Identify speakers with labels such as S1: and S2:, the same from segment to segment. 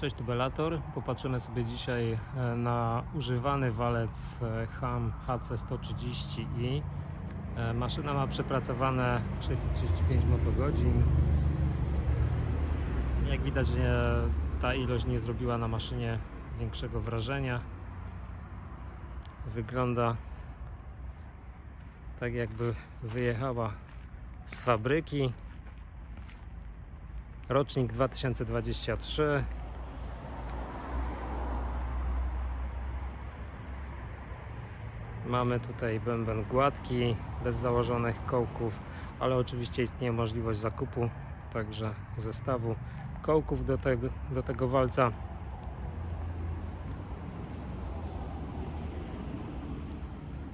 S1: Cześć tubelator. Popatrzymy sobie dzisiaj e, na używany walec e, HAM HC130i. E, Maszyna ma przepracowane 635 motogodzin. Jak widać ta ilość nie zrobiła na maszynie większego wrażenia. Wygląda tak jakby wyjechała z fabryki. Rocznik 2023. Mamy tutaj bęben gładki, bez założonych kołków, ale oczywiście istnieje możliwość zakupu także zestawu kołków do tego, do tego walca.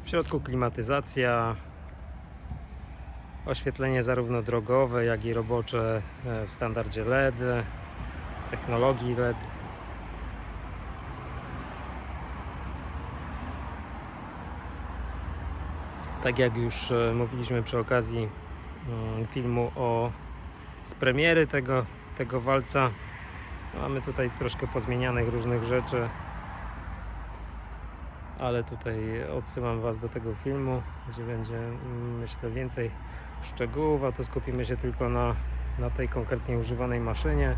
S1: W środku klimatyzacja, oświetlenie zarówno drogowe, jak i robocze e, w standardzie LED, w technologii LED. Tak jak już e, mówiliśmy przy okazji mm, filmu o z premiery tego, tego walca, mamy tutaj troszkę pozmienianych różnych rzeczy, ale tutaj odsyłam Was do tego filmu, gdzie będzie mm, myślę więcej szczegółów, a to skupimy się tylko na, na tej konkretnie używanej maszynie.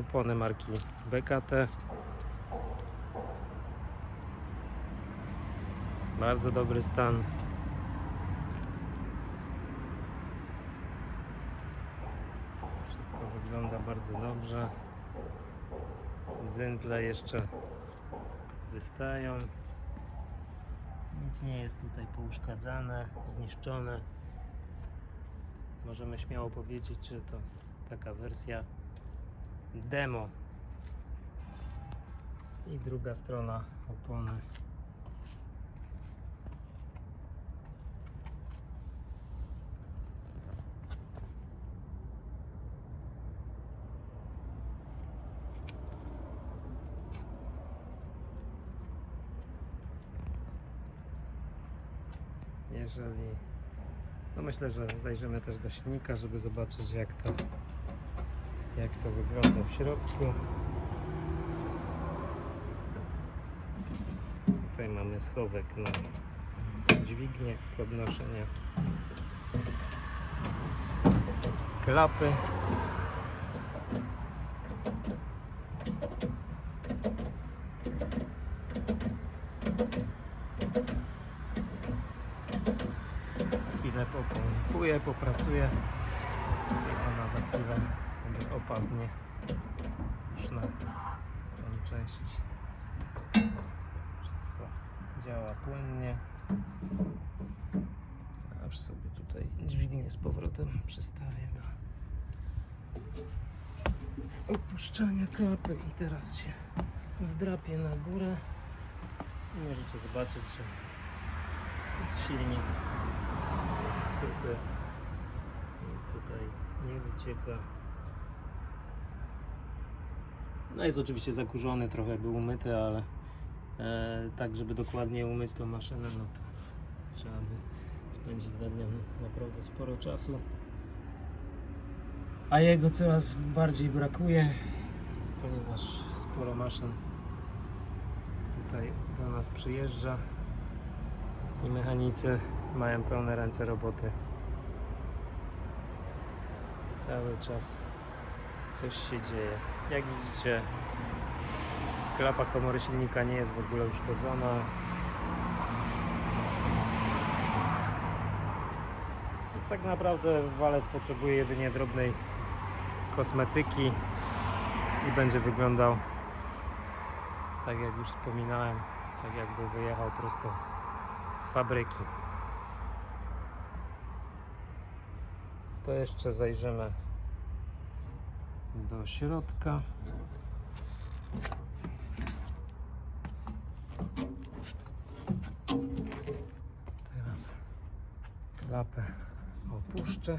S1: Opony marki BKT. Bardzo dobry stan. Wszystko wygląda bardzo dobrze. Dzędzle jeszcze wystają. Nic nie jest tutaj pouszkadzane, zniszczone. Możemy śmiało powiedzieć, że to taka wersja demo. I druga strona opony. Jeżeli no myślę, że zajrzymy też do silnika, żeby zobaczyć jak to jak to wygląda w środku. Tutaj mamy schowek na dźwignię podnoszenia klapy chwilę popompuję, popracuję. I ona za chwilę sobie opadnie. Już na tą część. Wszystko działa płynnie. Aż sobie tutaj dźwignię z powrotem przystawię do opuszczania klapy i teraz się wdrapię na górę. Możecie zobaczyć, że silnik jest suchy, nic tutaj nie wycieka. No jest oczywiście zakurzony, trochę był umyty, ale e, tak, żeby dokładnie umyć tą maszynę, no to trzeba by spędzić nad nią naprawdę sporo czasu. A jego coraz bardziej brakuje, ponieważ sporo maszyn tutaj do nas przyjeżdża i mechanicy mają pełne ręce roboty. Cały czas coś się dzieje. Jak widzicie, klapa komory silnika nie jest w ogóle uszkodzona. Tak naprawdę walec potrzebuje jedynie drobnej kosmetyki i będzie wyglądał tak jak już wspominałem, tak jakby wyjechał prosto z fabryki. To jeszcze zajrzymy do środka. Teraz klapę opuszczę.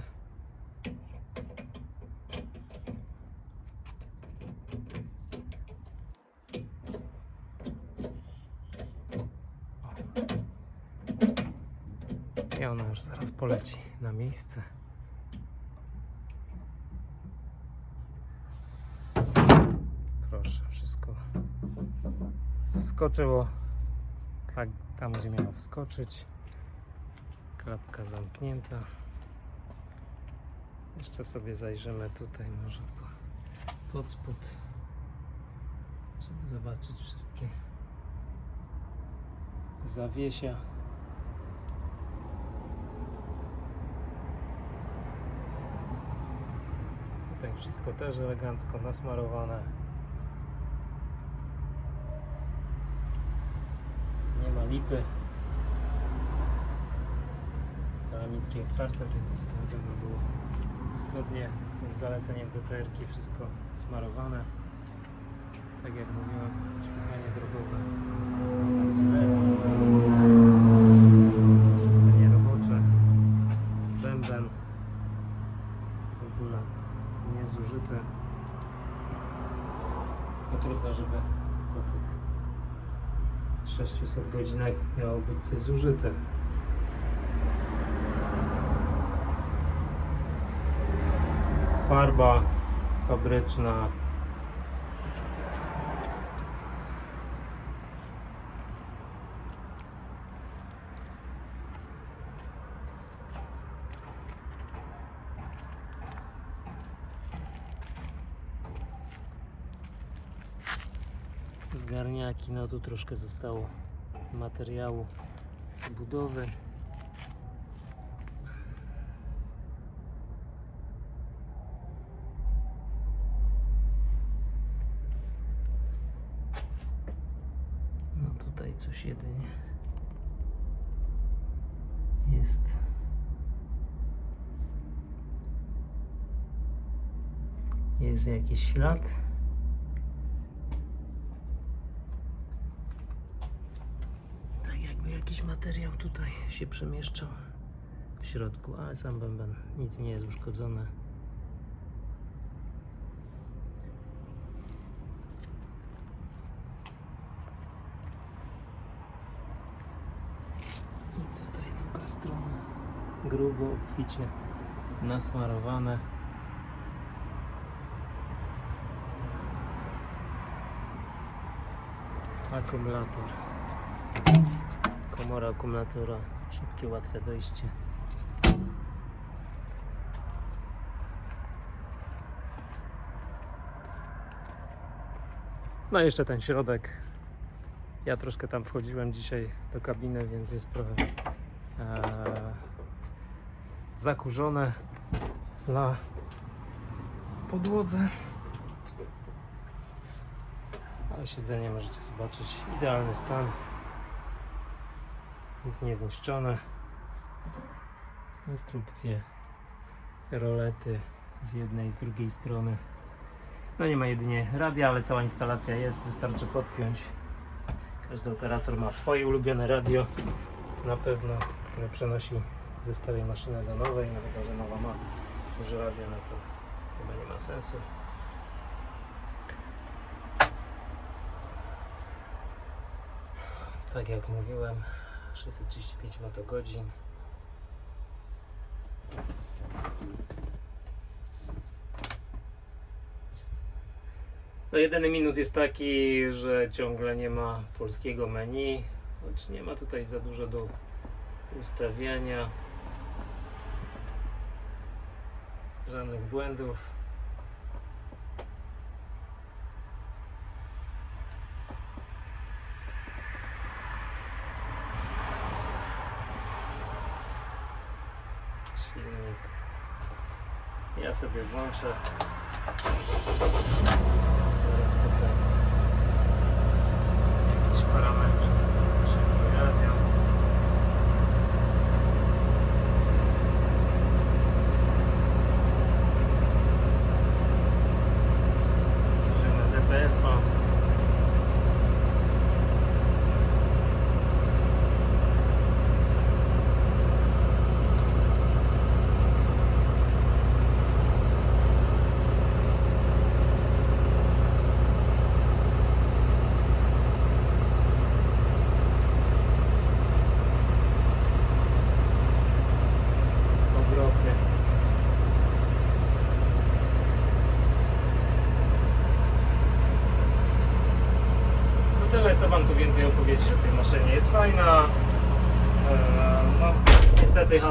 S1: I ona już zaraz poleci na miejsce. Wskoczyło tak, tam, gdzie miało wskoczyć. Klapka zamknięta. Jeszcze sobie zajrzymy tutaj może po, pod spód, żeby zobaczyć wszystkie zawiesia. Tutaj wszystko też elegancko nasmarowane. Lipy. Kalamitki otwarte, więc pewno było zgodnie z zaleceniem DTR-ki wszystko smarowane. Tak jak mówiłem, 600 godzinach miało być coś zużyte. Farba fabryczna. Zgarniaki, no tu troszkę zostało materiału z budowy. No tutaj coś jedynie jest. Jest jakiś ślad. Tak jakby jakiś materiał tutaj się przemieszczał w środku, ale sam bęben nic nie jest uszkodzone. I tutaj druga strona grubo, obficie nasmarowane. Akumulator. Komora akumulatora, szybkie, łatwe dojście. No i jeszcze ten środek. Ja troszkę tam wchodziłem dzisiaj do kabiny, więc jest trochę e, zakurzone na podłodze. Ale siedzenie możecie zobaczyć. Idealny stan. Nic niezniszczone. Instrukcje, rolety z jednej z drugiej strony. No nie ma jedynie radia, ale cała instalacja jest. Wystarczy podpiąć. Każdy operator ma swoje ulubione radio. Na pewno, które przenosi ze starej maszyny do nowej. No chyba, że nowa ma duże radio, no to chyba nie ma sensu. Tak jak mówiłem, 635 motogodzin. No jedyny minus jest taki, że ciągle nie ma polskiego menu, choć nie ma tutaj za dużo do ustawiania. Żadnych błędów. Silnik. Ja sobie włączę. Zaraz tutaj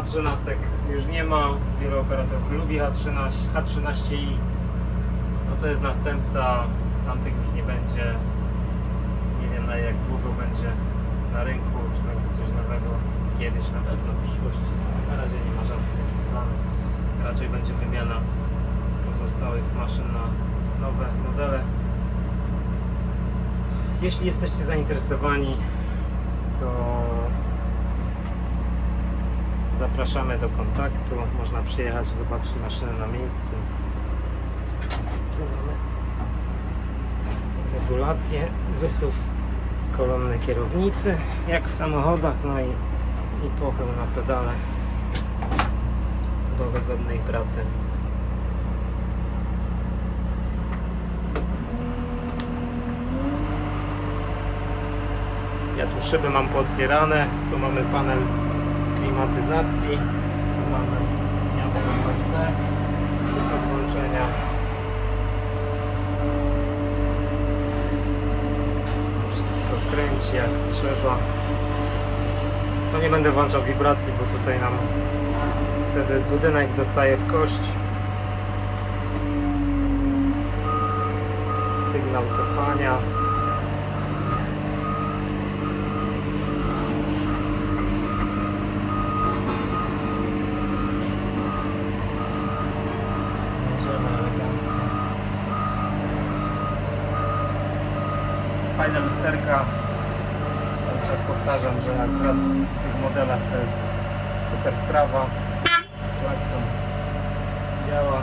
S1: H13 już nie ma. Wielu operatorów lubi H13, H13i. No to jest następca, tamtych już nie będzie. Nie wiem na jak długo będzie na rynku, czy będzie coś nowego kiedyś na pewno w przyszłości. Na razie nie ma żadnych takich planów. Raczej będzie wymiana pozostałych maszyn na nowe modele. Jeśli jesteście zainteresowani, to zapraszamy do kontaktu. Można przyjechać, zobaczyć maszynę na miejscu. Tu mamy regulację, wysuw kolumny kierownicy, jak w samochodach, no i, i pochył na pedale do wygodnej pracy. Ja tu szyby mam pootwierane, tu mamy panel klimatyzacji, tu mamy gniazdo USB do podłączenia. Wszystko kręci jak trzeba. No nie będę włączał wibracji, bo tutaj nam wtedy budynek dostaje w kość. Sygnał cofania. Jedziemy elegancko. Fajna lusterka. Cały czas powtarzam, że akurat w tych modelach to jest super sprawa. Klakson działa.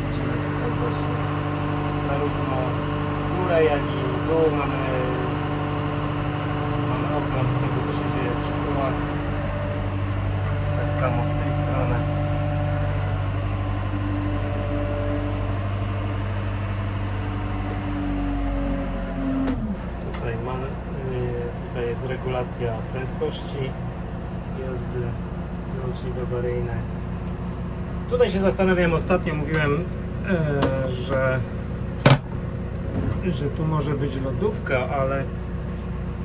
S1: Widzimy tutaj właśnie zarówno górę, jak i dół. Mamy, mamy ogląd tego, co się dzieje przy kołach. Tak samo z tej strony. Tutaj mamy, y, tutaj jest regulacja prędkości jazdy, wyłącznik awaryjny. Tutaj się zastanawiałem ostatnio, mówiłem, e, że, że tu może być lodówka, ale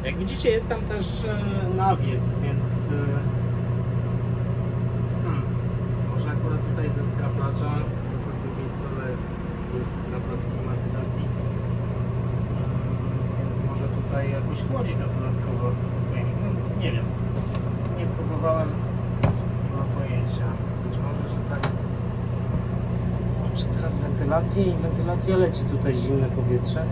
S1: jak widzicie jest tam też e, nawiew, więc e, hmm, może akurat tutaj ze skraplacza, tylko z drugiej strony jest skrapacz z klimatyzacji. Więc może tutaj jakoś chłodzi Tutaj, no, nie wiem. Nie próbowałem. Nie mam pojęcia. Być może, że tak. Włączę teraz wentylację i wentylacja leci tutaj zimne powietrze.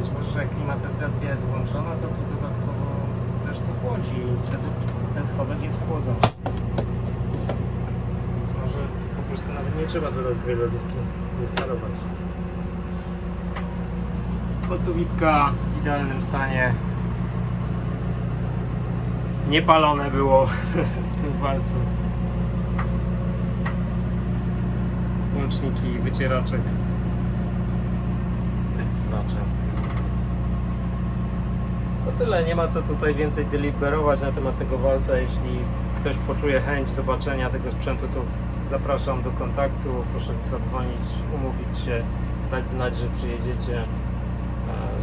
S1: Być może, że jak klimatyzacja jest włączona, to tu dodatkowo też to chłodzi i wtedy ten schowek jest schłodzony. Więc może po prostu nawet nie trzeba dodatkowej lodówki instalować. W idealnym stanie. Niepalone było w tym walcu. Włączniki wycieraczek. Spryskiwacze. To tyle, nie ma co tutaj więcej deliberować na temat tego walca. Jeśli ktoś poczuje chęć zobaczenia tego sprzętu, to zapraszam do kontaktu. Proszę zadzwonić, umówić się, dać znać, że przyjedziecie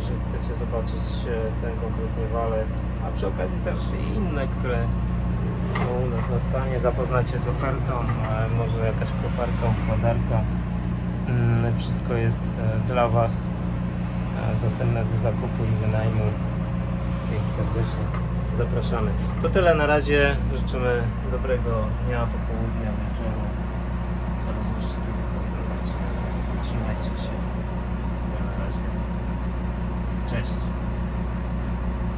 S1: że chcecie zobaczyć e, ten konkretnie walec, a przy okazji też i inne, które są u nas na stanie, zapoznać się z ofertą, e, może jakaś koparka, układarka. Mm, Wszystko jest e, dla Was dostępne do zakupu i wynajmu. I serdecznie zapraszamy. To tyle na razie. Życzymy dobrego dnia, popołudnia, wieczoru. W zależności